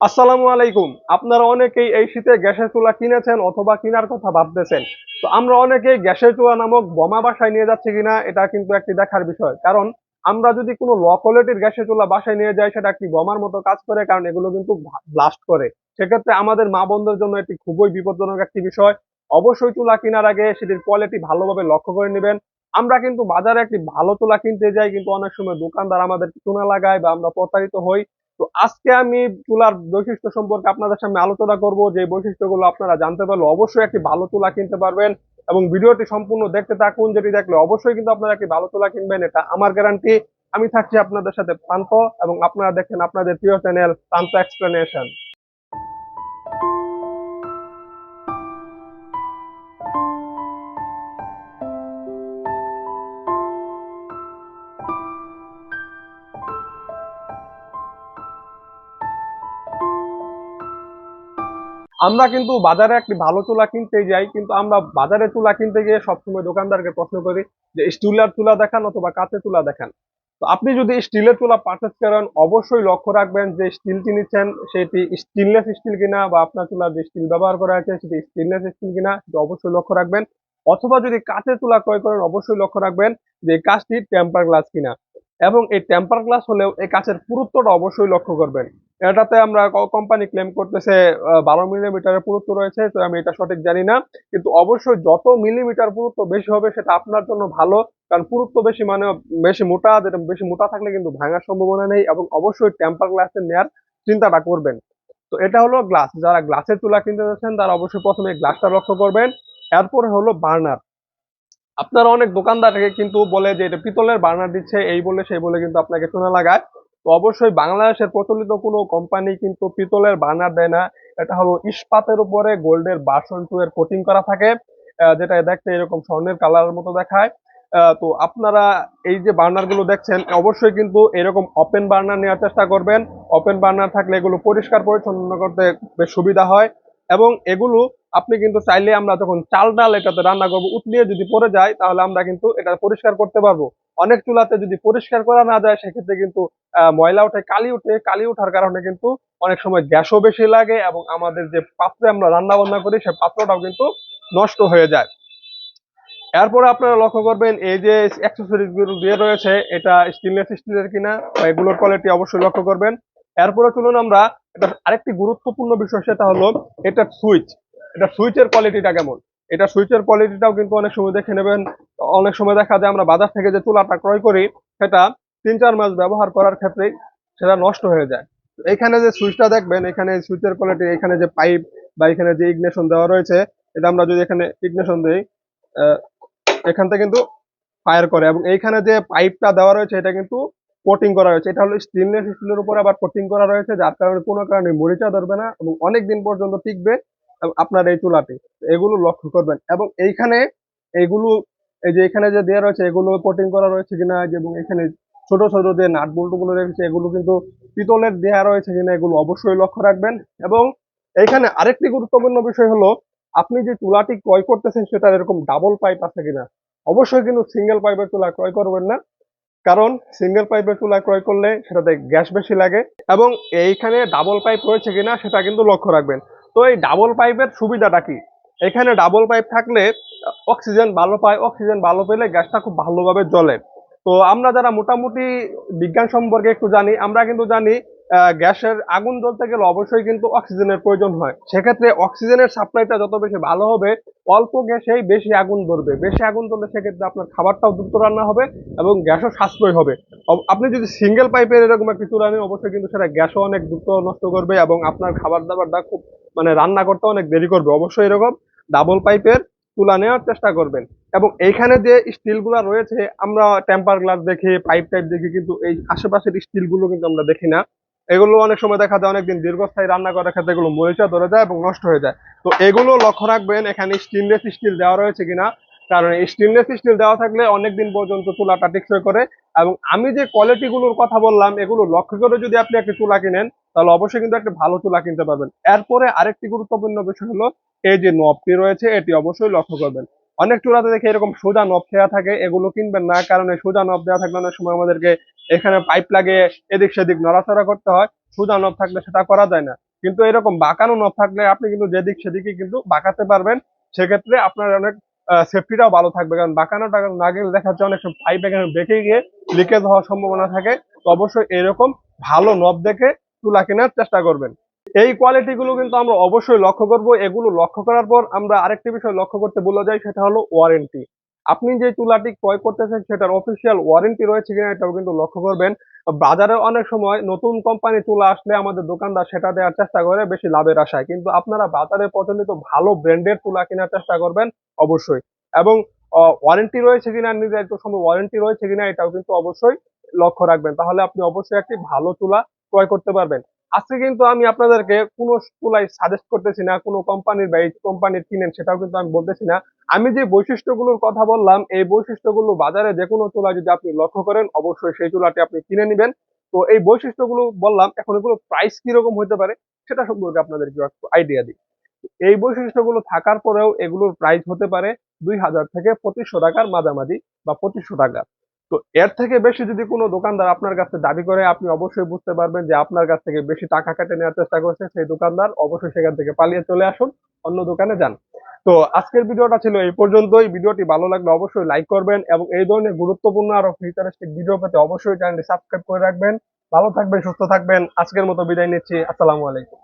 আসসালামু আলাইকুম। আপনারা অনেকেই এই শীতে গ্যাসের চুলা কিনেছেন অথবা কেনার কথা ভাবতেছেন। তো আমরা অনেকেই গ্যাসের চুলা নামক বোমা বাসায় নিয়ে যাচ্ছি কিনা, এটা কিন্তু একটি দেখার বিষয়। কারণ আমরা যদি কোনো ল কোয়ালিটির গ্যাসের চুলা বাসায় নিয়ে যাই, সেটা একটি বোমার মতো কাজ করে, কারণ এগুলো কিন্তু ব্লাস্ট করে। সেক্ষেত্রে আমাদের মা বোনদের জন্য এটি খুবই বিপজ্জনক একটি বিষয়। অবশ্যই চুলা কেনার আগে সেটির কোয়ালিটি ভালোভাবে লক্ষ্য করে নেবেন। আমরা কিন্তু বাজারে একটি ভালো চুলা কিনতে যাই, কিন্তু অনেক সময় দোকানদার আমাদের চুনা লাগায় বা আমরা প্রতারিত হই। তো আজকে আমি তুলার বৈশিষ্ট্য সম্পর্কে আপনাদের সামনে আলোচনা করব। যে বৈশিষ্ট্যগুলো আপনারা জানতে পারলে অবশ্যই একটি ভালো তুলা কিনতে পারবেন এবং ভিডিওটি সম্পূর্ণ দেখতে থাকুন। যেটি দেখলে অবশ্যই কিন্তু আপনারা একটি ভালো তুলা কিনবেন, এটা আমার গ্যারান্টি আমি থাকছি আপনাদের সাথে প্রান্ত এবং আপনারা দেখেন আপনাদের প্রিয় চ্যানেল প্রান্ত এক্সপ্লেনেশন আমরা কিন্তু বাজারে একটি ভালো চুলা কিনতে যাই, কিন্তু আমরা বাজারে চুলা কিনতে গিয়ে সবসময় দোকানদারকে প্রশ্ন করি যে, স্টিলের চুলা দেখান অথবা কাঁচের চুলা দেখান? তো আপনি যদি স্টিলের চুলা পারচেস করেন, অবশ্যই লক্ষ্য রাখবেন যে স্টিলটি নিচ্ছেন সেটি স্টেনলেস স্টিল কিনা বা আপনার চুলা যে স্টিল ব্যবহার করা হয়েছে, সেটি স্টেনলেস স্টিল কিনা, সেটা অবশ্যই লক্ষ্য রাখবেন। অথবা যদি কাঁচের চুলা ক্রয় করেন, অবশ্যই লক্ষ্য রাখবেন যে, কাঁচটি টেম্পার গ্লাস কিনা। এবং এই টেম্পার গ্লাস হলেও এই কাঁচের পুরুত্বটা অবশ্যই লক্ষ্য করবেন। এটাতে আমরা কোম্পানি ক্লেম করতেছে বারো মিলিমিটারের পুরুত্ব রয়েছে, তো আমি এটা সঠিক জানি না। কিন্তু অবশ্যই যত মিলিমিটার পুরুত্ব বেশি হবে, সেটা আপনার জন্য ভালো, কারণ পুরুত্ব বেশি মানে বেশি মোটা, যেটা বেশি মোটা থাকলে কিন্তু ভাঙার সম্ভাবনা নেই, এবং অবশ্যই টেম্পার গ্লাসের নেয়ার চিন্তাটা করবেন। তো এটা হলো গ্লাস যারা গ্লাসের চুলা কিনতে যাচ্ছেন, তারা অবশ্যই প্রথমে গ্লাসটা লক্ষ্য করবেন। এরপরে হলো বার্নার আপনারা অনেক দোকানদারকে কিন্তু বলে যে, এটা পিতলের বার্নার দিচ্ছে, এই বলে, সেই বলে কিন্তু আপনাকে চুনা লাগায়। তো অবশ্যই বাংলাদেশের প্রচলিত কোনো কোম্পানি কিন্তু পিতলের বার্নার দেয় না। এটা হলো ইস্পাতের উপরে গোল্ডের বার্সন টু এর কোটিং করা থাকে যেটা দেখতে এরকম স্বর্ণের কালারের মতো দেখায়। তো আপনারা এই যে বার্নারগুলো দেখছেন, অবশ্যই কিন্তু এরকম ওপেন বার্নার নেওয়ার চেষ্টা করবেন। ওপেন বার্নার থাকলে এগুলো পরিষ্কার, পরিচ্ছন্ন করতে বেশ সুবিধা হয়। এবং এগুলো আপনি কিন্তু চাইলে আমরা যখন চাল ডাল এটাতে রান্না করব, উতলিয়ে যদি পড়ে যায়, তাহলে আমরা কিন্তু এটা পরিষ্কার করতে পারব। অনেক চুলাতে যদি পরিষ্কার করা না যায়, সেক্ষেত্রে কিন্তু ময়লা উঠে কালি উঠে কালি ওঠার কারণে কিন্তু অনেক সময় গ্যাসও বেশি লাগে এবং আমাদের যে পাত্রে আমরা রান্না বান্না করি, সে পাত্রটাও কিন্তু নষ্ট হয়ে যায়। এরপরে আপনারা লক্ষ্য করবেন, এই যে অ্যাক্সেসরিজগুলো দিয়ে রয়েছে, এটা স্টেনলেস স্টিলের কিনা এগুলোর কোয়ালিটি অবশ্যই লক্ষ্য করবেন। এরপরে চলুন আমরা, এটা আরেকটি গুরুত্বপূর্ণ বিষয়, সেটা হলো এটা সুইচ এটা সুইচের কোয়ালিটিটা কেমন? এটা সুইচের কোয়ালিটিটাও কিন্তু অনেক সময় দেখে নেবেন। অনেক সময় দেখা যায় আমরা বাজার থেকে যে চুলাটা ক্রয় করি সেটা তিন চার মাস ব্যবহার করার ক্ষেত্রে সেটা নষ্ট হয়ে যায়। এখানে যে সুইচটা দেখবেন এখানে সুইচের কোয়ালিটি এখানে যে পাইপ বা এখানে যে ইগনেশন দেওয়া রয়েছে এটা আমরা যদি এখানে ইগনেশন দিই আহ, এখান থেকে কিন্তু ফায়ার করে এবং এইখানে যে পাইপটা দেওয়া রয়েছে এটা কিন্তু কোটিং করা রয়েছে। এটা হলো স্টেনলেস স্টিলের উপরে আবার কোটিং করা রয়েছে যার কারণে কোনো কারণে মরিচা ধরবে না এবং অনেক দিন পর্যন্ত টিকবে আপনার এই চুলাতে এগুলো লক্ষ্য করবেন এবং এইখানে এইগুলো এই যে এখানে যে দেওয়া রয়েছে, এগুলো কোটিং করা রয়েছে কিনা, এবং এখানে ছোট ছোট যে নাটগুলো রয়েছে, এগুলো কিন্তু পিতলের দেয়া রয়েছে কিনা, এগুলো অবশ্যই লক্ষ্য রাখবেন। এবং এইখানে আরেকটি গুরুত্বপূর্ণ বিষয় হলো, আপনি যে চুলাটি ক্রয় করতেছেন সেটা এরকম ডাবল পাইপ আছে কিনা? অবশ্যই কিন্তু সিঙ্গেল পাইপের চুলা ক্রয় করবেন না, কারণ সিঙ্গেল পাইপের চুলা ক্রয় করলে সেটাতে গ্যাস বেশি লাগে, এবং এইখানে ডাবল পাইপ রয়েছে কিনা, সেটা কিন্তু লক্ষ্য রাখবেন। তো এই ডাবল পাইপের সুবিধাটা কি? এখানে ডাবল পাইপ থাকলে অক্সিজেন ভালো পায় অক্সিজেন ভালো পেলে গ্যাসটা খুব ভালোভাবে জ্বলে। তো আমরা যারা মোটামুটি বিজ্ঞান সম্পর্কে একটু জানি, আমরা কিন্তু জানি গ্যাসের আগুন জ্বলতে গেলে অবশ্যই কিন্তু অক্সিজেনের প্রয়োজন হয়। সেক্ষেত্রে অক্সিজেনের সাপ্লাইটা যত বেশি ভালো হবে, অল্প গ্যাসেই বেশি আগুন ধরবে। বেশি আগুন ধরলে সেক্ষেত্রে আপনার খাবারটাও দ্রুত রান্না হবে এবং গ্যাসও সাশ্রয় হবে। আপনি যদি সিঙ্গেল পাইপের এরকম একটি চুলা নেন, অবশ্যই কিন্তু সেটা গ্যাসও অনেক দ্রুত নষ্ট করবে এবং আপনার খাবার দাবারটা খুব মানে রান্না করতে অনেক দেরি করবে। অবশ্যই এরকম। ডাবল পাইপের তুলা নেওয়ার চেষ্টা করবেন। এবং এইখানে যে স্টিলগুলা রয়েছে, আমরা টেম্পার গ্লাস দেখি, পাইপ টাইপ দেখি কিন্তু এই আশেপাশের স্টিলগুলো কিন্তু আমরা দেখি না। এগুলো অনেক সময় দেখা যায়, অনেকদিন দীর্ঘস্থায়ী রান্না করার ক্ষেত্রে এগুলো মরিচা ধরে যায় এবং নষ্ট হয়ে যায়। তো এগুলো লক্ষ্য রাখবেন, এখানে স্টেনলেস স্টিল দেওয়া রয়েছে কিনা। কারণ স্টেনলেস স্টিল দেওয়া থাকলে অনেকদিন পর্যন্ত চুলাটা টেকসই করে। এবং আমি যে কোয়ালিটিগুলোর কথা বললাম, এগুলো লক্ষ্য করে যদি আপনি একটা চুলা কিনেন তাহলে অবশ্যই কিন্তু একটা ভালো চুলা কিনতে পারবেন। এরপরে আরেকটি গুরুত্বপূর্ণ বিষয় হলো, এই যে নবটি রয়েছে, এটি অবশ্যই লক্ষ্য করবেন। অনেক চুলাতে দেখে এরকম সোজা নব দেওয়া থাকে, এগুলো কিনবেন না, কারণ এই সোজা নব দেওয়া থাকলে অনেক সময় আমাদেরকে এখানে পাইপ লাগিয়ে এদিক সেদিক নড়াচড়া করতে হয়, সোজা নব থাকলে সেটা করা যায় না। কিন্তু এরকম বাঁকানো নব থাকলে আপনি কিন্তু যেদিক সেদিকে কিন্তু বাঁকাতে পারবেন। সেক্ষেত্রে আপনার অনেক সেফটিটাও ভালো থাকবে, কারণ বাঁকানোটা না গেলে দেখা যাচ্ছে অনেক সময় পাইপ এখানে বেঁকে গিয়ে লিকেজ হওয়ার সম্ভাবনা থাকে। তো অবশ্যই এরকম ভালো নব দেখে তুলা কেনার চেষ্টা করবেন। এই কোয়ালিটি গুলো কিন্তু আমরা অবশ্যই লক্ষ্য করব। এগুলো লক্ষ্য করার পর আমরা আরেকটি বিষয় লক্ষ্য করতে বলে যাই, সেটা হলো ওয়ারেন্টি আপনি যে তুলাটি ক্রয় করতেছেন, সেটার অফিসিয়াল ওয়ারেন্টি রয়েছে কিনা এটাও কিন্তু লক্ষ্য করবেন। বাজারে অনেক সময় নতুন কোম্পানি তুলা আসলে আমাদের দোকানদার সেটা দেওয়ার চেষ্টা করে বেশি লাভের আশায়। কিন্তু আপনারা বাজারে প্রচলিত ভালো ব্র্যান্ডের তুলা কেনার চেষ্টা করবেন, অবশ্যই। এবং ওয়ারেন্টি রয়েছে কিনা, নির্ধারিত সময় ওয়ারেন্টি রয়েছে কিনা, এটাও কিন্তু অবশ্যই লক্ষ্য রাখবেন। তাহলে আপনি অবশ্যই একটি ভালো তুলা ক্রয় করতে পারবেন। আজকে কিন্তু আমি আপনাদেরকে কোনো তুলাই সাজেস্ট করতেছি না, কোনো কোম্পানির বা এই কোম্পানির কিনেন সেটাও কিন্তু আমি বলতেছি না। আমি যে বৈশিষ্ট্যগুলোর কথা বললাম, এই বৈশিষ্ট্যগুলো বাজারে যে কোনো তুলা যদি আপনি লক্ষ্য করেন, অবশ্যই সেই চুলাটি আপনি কিনে নেবেন। তো এই বৈশিষ্ট্যগুলো বললাম, এখন এগুলো প্রাইস কীরকম হতে পারে সেটা সম্পর্কে আপনাদেরকে একটু আইডিয়া দিই। এই বৈশিষ্ট্যগুলো থাকার পরেও এগুলোর প্রাইস হতে পারে দুই হাজার থেকে পঁচিশশো টাকার মাঝামাঝি বা পঁচিশশো টাকা। তো এর থেকে বেশি যদি কোনো দোকানদার আপনার কাছে দাবি করে, আপনি অবশ্যই বুঝতে পারবেন যে আপনার কাছ থেকে বেশি টাকা কেটে নেওয়ার চেষ্টা করছে সেই দোকানদার। অবশ্যই সেখান থেকে পালিয়ে চলে আসুন, অন্য দোকানে যান। তো আজকের ভিডিওটা ছিল এই পর্যন্তই। ভিডিওটি ভালো লাগলে অবশ্যই লাইক করবেন এবং এই ধরনের গুরুত্বপূর্ণ আরও ফিউচারিস্টিক ভিডিও পেতে অবশ্যই চ্যানেলটি সাবস্ক্রাইব করে রাখবেন। ভালো থাকবেন, সুস্থ থাকবেন। আজকের মতো বিদায় নিচ্ছি। আসসালামু আলাইকুম।